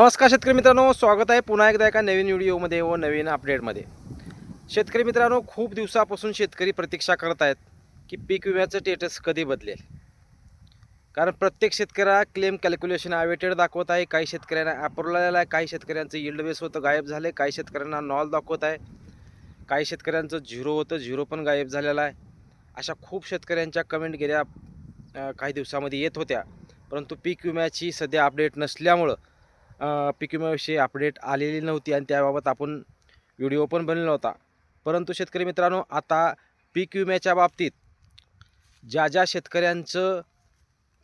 नमस्कार शेतकरी मित्रांनो स्वागत आहे पुन्हा एकदा एका नवीन व्हिडिओमध्ये व नवीन अपडेटमध्ये. शेतकरी मित्रांनो खूप दिवसापासून शेतकरी प्रतीक्षा करत आहेत की पीक विम्याचं स्टेटस कधी बदलेल? कारण प्रत्येक शेतकऱ्याला क्लेम कॅल्क्युलेशन अवेटेड दाखवत आहे. काही शेतकऱ्यांना ॲप्रोलायला आहे काही शेतकऱ्यांचं yield बेस होतं गायब झालं. काही शेतकऱ्यांना नॉल दाखवत आहे. काही शेतकऱ्यांचं झिरो होतं झिरो पण गायब झालेलं आहे. अशा खूप शेतकऱ्यांच्या कमेंट गेल्या काही दिवसामध्ये येत होत्या. परंतु पीक विम्याची सध्या अपडेट नसल्यामुळं पीक विम्याविषयी अपडेट आलेली नव्हती आणि त्याबाबत आपण व्हिडिओ पण बनलेला होता. परंतु शेतकरी मित्रांनो आता पीक विम्याच्या बाबतीत ज्या ज्या शेतकऱ्यांचं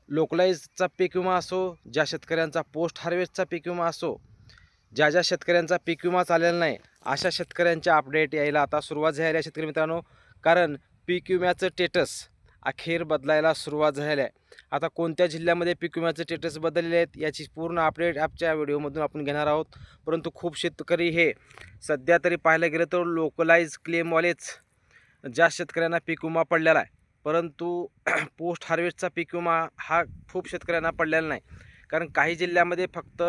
लोकलाईजचा पीक विमा असो ज्या शेतकऱ्यांचा पोस्ट हार्वेस्टचा पीक विमा असो ज्या ज्या शेतकऱ्यांचा पीक विमा चालेला नाही अशा शेतकऱ्यांच्या अपडेट यायला आता सुरुवात झाली आहे शेतकरी मित्रांनो. कारण पीक विम्याचं स्टेटस अखेर बदलायला सुरुवात झालेली आहे. आता कोणत्या जिल्ह्यामध्ये पीक विम्याचे स्टेटस बदलले आहेत याची पूर्ण अपडेट ॲपच्या व्हिडिओमधून आपण घेणार आहोत. परंतु खूप शेतकरी हे सध्या तरी पाहायला गेलं तर लोकलाईज क्लेमवालेच ज्या शेतकऱ्यांना पीक विमा पडलेला आहे. परंतु पोस्ट हार्वेस्टचा पीक विमा हा खूप शेतकऱ्यांना पडलेला नाही. कारण काही जिल्ह्यामध्ये फक्त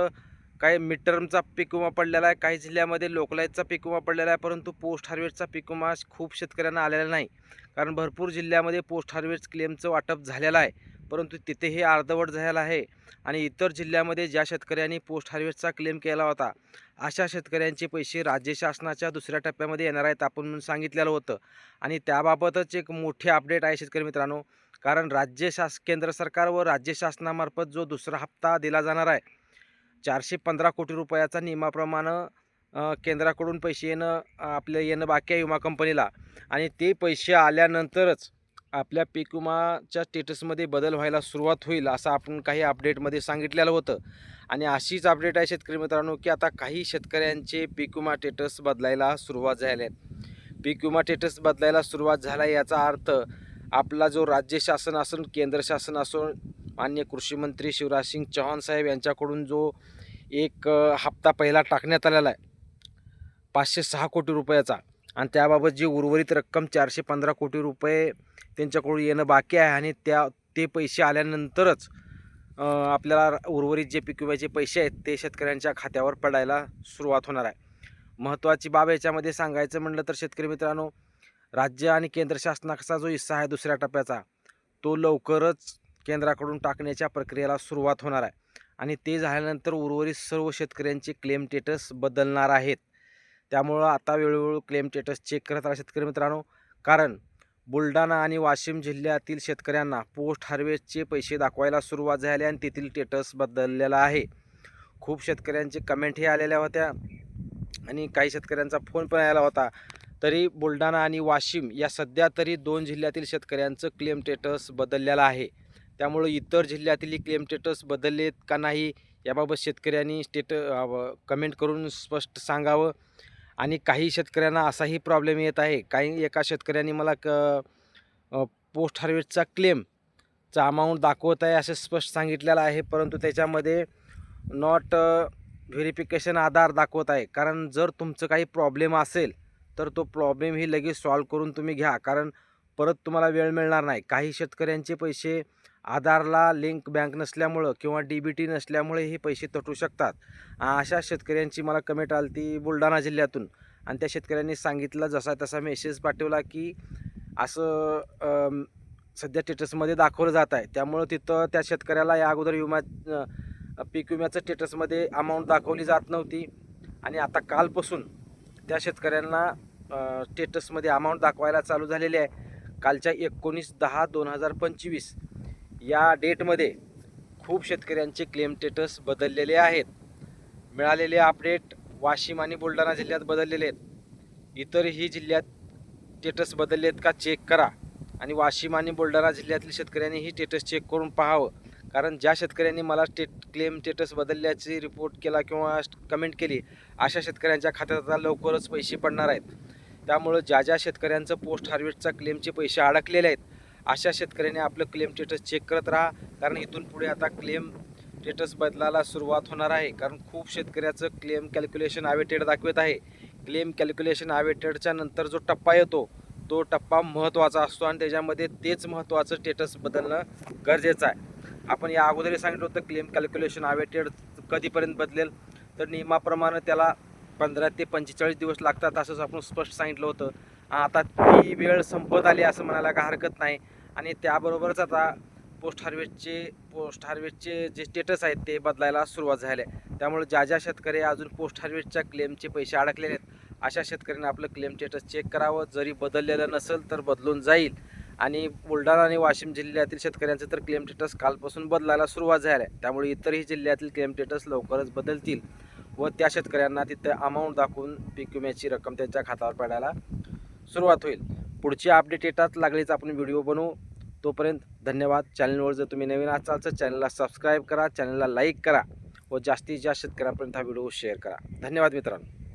काही मिडटर्मचा पीक विमा पडलेला आहे काही जिल्ह्यामध्ये लोकलाईटचा पीक विमा पडलेला आहे परंतु पोस्ट हार्वेस्टचा पीक विमा खूप शेतकऱ्यांना आलेला नाही. कारण भरपूर जिल्ह्यामध्ये पोस्ट हार्वेस्ट क्लेमचं वाटप झालेलं आहे परंतु तिथे हे अर्धवट झालेलं आहे. आणि इतर जिल्ह्यामध्ये ज्या शेतकऱ्यांनी पोस्ट हार्वेस्टचा क्लेम केला होता अशा शेतकऱ्यांचे पैसे राज्य शासनाच्या दुसऱ्या टप्प्यामध्ये येणार आहेत आपण सांगितलेलं होतं. आणि त्याबाबतच एक मोठी अपडेट आहे शेतकरी मित्रांनो कारण राज्य शास केंद्र सरकार व राज्य शासनामार्फत जो दुसरा हप्ता दिला जाणार आहे चारशे पंधरा कोटी रुपयाचा नियमाप्रमाणे केंद्राकडून पैसे येणं आपलं येणं बाकी आहे विमा कंपनीला. आणि ते पैसे आल्यानंतरच आपल्या पीक विमाच्या स्टेटसमध्ये बदल व्हायला सुरुवात होईल असं आपण काही अपडेटमध्ये सांगितलेलं होतं. आणि अशीच अपडेट आहे शेतकरी मित्रांनो की आता काही शेतकऱ्यांचे पीक विमा स्टेटस बदलायला सुरुवात झाली आहे पीक विमा स्टेटस बदलायला सुरुवात झाला आहे याचा अर्थ आपला जो राज्य शासन असून केंद्र शासन असून मान्य कृषीमंत्री शिवराज सिंग चौहान साहेब यांच्याकडून जो एक हप्ता पहिला टाकण्यात आलेला आहे पाचशे सहा कोटी रुपयाचा. आणि त्याबाबत जी उर्वरित रक्कम चारशे पंधरा कोटी रुपये त्यांच्याकडून येणं बाकी आहे आणि त्या ते पैसे आल्यानंतरच आपल्याला उर्वरित जे पीक विम्याचे पैसे आहेत ते शेतकऱ्यांच्या खात्यावर पडायला सुरुवात होणार आहे. महत्त्वाची बाब याच्यामध्ये सांगायचं म्हणलं तर शेतकरी मित्रांनो राज्य आणि केंद्र शासनाचा जो हिस्सा आहे दुसऱ्या टप्प्याचा तो लवकरच केंद्राकडून टाकण्याच्या प्रक्रियेला सुरुवात होणार आहे. आणि ते झाल्यानंतर उर्वरित सर्व शेतकऱ्यांचे क्लेम टेटस बदलणार आहेत. त्यामुळं आता वेळोवेळी क्लेम टेटस चेक करत राहा शेतकरी मित्रांनो. कारण बुलढाणा आणि वाशिम जिल्ह्यातील शेतकऱ्यांना पोस्ट हार्वेस्टचे पैसे दाखवायला सुरुवात झाली आणि तेथील टेटस बदललेला आहे. खूप शेतकऱ्यांचे कमेंटही आलेल्या होत्या. आणि काही शेतकऱ्यांचा फोन पण आला होता. तरी बुलढाणा आणि वाशिम या सध्या तरी दोन जिल्ह्यातील शेतकऱ्यांचं क्लेम स्टेटस बदललेलं आहे. त्यामुळं इतर जिल्ह्यातीलही क्लेम स्टेटस बदललेत का नाही याबाबत शेतकऱ्यांनी स्टेट कमेंट करून स्पष्ट सांगावं. आणि काही शेतकऱ्यांना असाही प्रॉब्लेम येत आहे. काही एका शेतकऱ्यांनी मला क पोस्ट हार्वेस्टचा क्लेमचा अमाऊंट दाखवत आहे असं स्पष्ट सांगितलेलं आहे. परंतु त्याच्यामध्ये नॉट व्हेरिफिकेशन आधार दाखवत आहे. कारण जर तुमचं काही प्रॉब्लेम असेल तर तो प्रॉब्लेम ही लगेच सॉल्व करून तुम्ही घ्या. कारण परत तुम्हाला वेळ मिळणार नाही. काही शेतकऱ्यांचे पैसे आधारला लिंक बँक नसल्यामुळं किंवा डी बी टी नसल्यामुळे हे पैसे तटू शकतात. अशा शेतकऱ्यांची मला कमेंट आली ती बुलढाणा जिल्ह्यातून. आणि त्या शेतकऱ्यांनी सांगितलं जसा तसा मेसेज पाठवला की असं सध्या स्टेटसमध्ये दाखवलं जात आहे. त्यामुळं तिथं त्या शेतकऱ्याला या अगोदर विमा पीक विम्याचं स्टेटसमध्ये अमाऊंट दाखवली जात नव्हती. आणि आता कालपासून त्या शेतकऱ्यांना स्टेटसमध्ये अमाऊंट दाखवायला चालू झालेली आहे. कालच्या एकोणीस दहा दोन हजार पंचवीस या डेटमध्ये खूप शेतकऱ्यांचे क्लेम स्टेटस बदललेले आहेत. मिळालेले अपडेट वाशिम आणि बुलढाणा जिल्ह्यात बदललेले आहेत. इतरही जिल्ह्यात स्टेटस बदलले आहेत का चेक करा. आणि वाशिम आणि बुलढाणा जिल्ह्यातील शेतकऱ्यांनी ही स्टेटस चेक करून पाहावं. कारण ज्या शेतकऱ्यांनी मला स्टेट क्लेम स्टेटस बदलल्याची रिपोर्ट केला किंवा कमेंट केली अशा शेतकऱ्यांच्या खात्यात आता लवकरच पैसे पडणार आहेत. त्यामुळं ज्या ज्या शेतकऱ्यांचं पोस्ट हार्वेस्टचा क्लेमचे पैसे अडकलेले आहेत अशा शेतकऱ्यांनी आपलं क्लेम स्टेटस चेक करत राहा. कारण इथून पुढे आता क्लेम स्टेटस बदलायला सुरुवात होणार आहे. कारण खूप शेतकऱ्याचं क्लेम कॅल्क्युलेशन आवेटेड दाखवत आहे. क्लेम कॅल्क्युलेशन आवेटेडच्या नंतर जो टप्पा येतो तो टप्पा महत्त्वाचा असतो आणि त्याच्यामध्ये तेच महत्त्वाचं स्टेटस बदलणं गरजेचं आहे. आपण या अगोदरही सांगितलं होतं क्लेम कॅल्क्युलेशन आवेटेड कधीपर्यंत बदलेल? तर नियमाप्रमाणे त्याला पंधरा ते पंचेचाळीस दिवस लागतात असंच आपण स्पष्ट सांगितलं होतं. आता ती वेळ संपत आली असं म्हणायला काय हरकत नाही. आणि त्याबरोबरच आता पोस्ट हार्वेस्टचे पोस्ट हार्वेस्टचे जे स्टेटस आहेत ते बदलायला सुरुवात झाली आहे. त्यामुळे ज्या ज्या शेतकरी अजून पोस्ट हार्वेस्टच्या क्लेमचे पैसे अडकलेले आहेत अशा शेतकऱ्यांनी आपलं क्लेम स्टेटस चेक करावं. जरी बदललेलं नसेल तर बदलून जाईल. आणि बुलढाणा आणि वाशिम जिल्ह्यातील शेतकऱ्यांचं तर क्लेम स्टेटस कालपासून बदलायला सुरुवात झाली आहे. त्यामुळे इतरही जिल्ह्यातील क्लेम स्टेटस लवकरच बदलतील. व त्या शेतकऱ्यांना तिथं अमाऊंट दाखवून पीक विम्याची रक्कम त्यांच्या खात्यावर पडायला सुरुवात होईल. पुढची अपडेट येतात लागलीच आपण व्हिडिओ बनवू. तोपर्यंत धन्यवाद. चॅनलवर जर तुम्ही नवीन असाल तर चॅनलला सबस्क्राईब करा चॅनलला लाईक करा व जास्तीत जास्त शेतकऱ्यांपर्यंत हा व्हिडिओ शेअर करा. धन्यवाद मित्रांनो.